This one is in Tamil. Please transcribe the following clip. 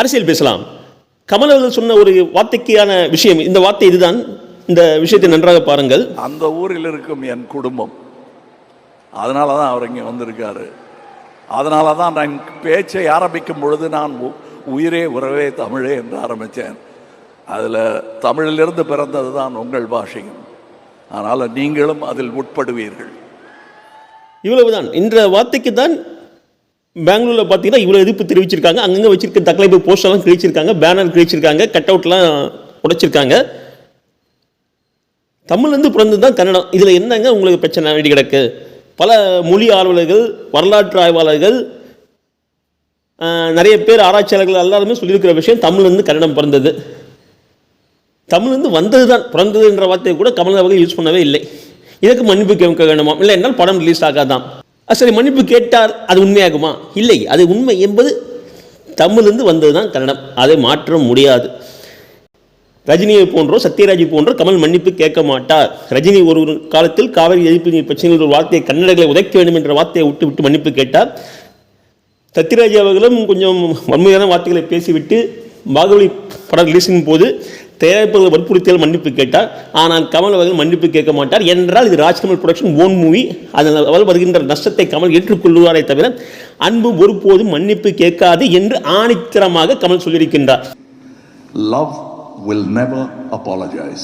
அரசியல் பேசலாம். கமல் அவர்கள் சொன்ன ஒரு வார்த்தைக்கான விஷயம் இந்த வார்த்தை இதுதான். இந்த விஷயத்தை நன்றாக பாருங்கள். அந்த ஊரில் இருக்கும் என் குடும்பம். அதனால தான் அவர் இங்கே வந்திருக்காரு. அதனால தான் நான் பேச்சை ஆரம்பிக்கும் பொழுது நான் உயிரே உறவே தமிழே என்று ஆரம்பித்தேன். அதில் தமிழிலிருந்து பிறந்தது தான் உங்கள் பாஷையும். அதனால் நீங்களும் அதில் உட்படுவீர்கள். இவ்வளவுதான். இந்த வார்த்தைக்கு தான் பெங்களூரில் பார்த்தீங்கன்னா இவ்வளோ எதிர்ப்பு தெரிவிச்சிருக்காங்க. அங்கங்கே வச்சிருக்க தக்கலைப்பு போஸ்டர்லாம் கிழிச்சிருக்காங்க. பேனர் கிழிச்சிருக்காங்க. கட் அவுட்லாம் உடைச்சிருக்காங்க. தமிழ்லேருந்து பிறந்தது தான் கன்னடம். இதில் என்னங்க உங்களுக்கு பிரச்சனை? வேண்டி கிடக்கு. பல மொழி ஆர்வலர்கள் வரலாற்று ஆய்வாளர்கள் நிறைய பேர் ஆராய்ச்சியாளர்கள் எல்லாருமே சொல்லியிருக்கிற விஷயம் தமிழ்லேருந்து கன்னடம் பிறந்தது. தமிழ்லேருந்து வந்தது தான் பிறந்ததுன்ற வார்த்தையை கூட கமல் அவர்கள் யூஸ் பண்ணவே இல்லை. இதுக்கு மன்னிப்பு கேட்க வேண்டுமா? இல்லை என்றால் படம் ரிலீஸ் ஆகாதாம் சரி மன்னிப்பு கேட்டால் அது உண்மையாகுமா? இல்லை அது உண்மை என்பது தமிழ்லேருந்து வந்தது தான் கன்னடம். அதை மாற்ற முடியாது. ரஜினியை போன்றோ சத்யராஜ் போன்றோ கமல் மன்னிப்பு கேட்க மாட்டார். ரஜினி ஒரு காலத்தில் காவிரி எதிர்ப்பு நீர் பிரச்சனையில் ஒரு வார்த்தையை கன்னடர்களை உதைக்க வேண்டும் என்ற வார்த்தையை விட்டு விட்டு மன்னிப்பு கேட்டார். சத்யராஜ் அவர்களும் கொஞ்சம் வன்மையான வார்த்தைகளை பேசிவிட்டு பாகுபலி படம் ரிலீஸின் போது தயாரிப்பாளர்கள் வற்புறுத்தியால் மன்னிப்பு கேட்டார் ஆனால் கமல் அவர்கள் மன்னிப்பு கேட்க மாட்டார் என்றால் இது ராஜ்கமல் ப்ரொடக்ஷன் ஓன் மூவி அதனால் வருகின்ற நஷ்டத்தை கமல் ஏற்றுக்கொள்வாரே தவிர அன்பு ஒருபோதும் மன்னிப்பு கேட்காது என்று ஆணித்தரமாக கமல் சொல்லியிருக்கின்றார் லவ் will never apologize.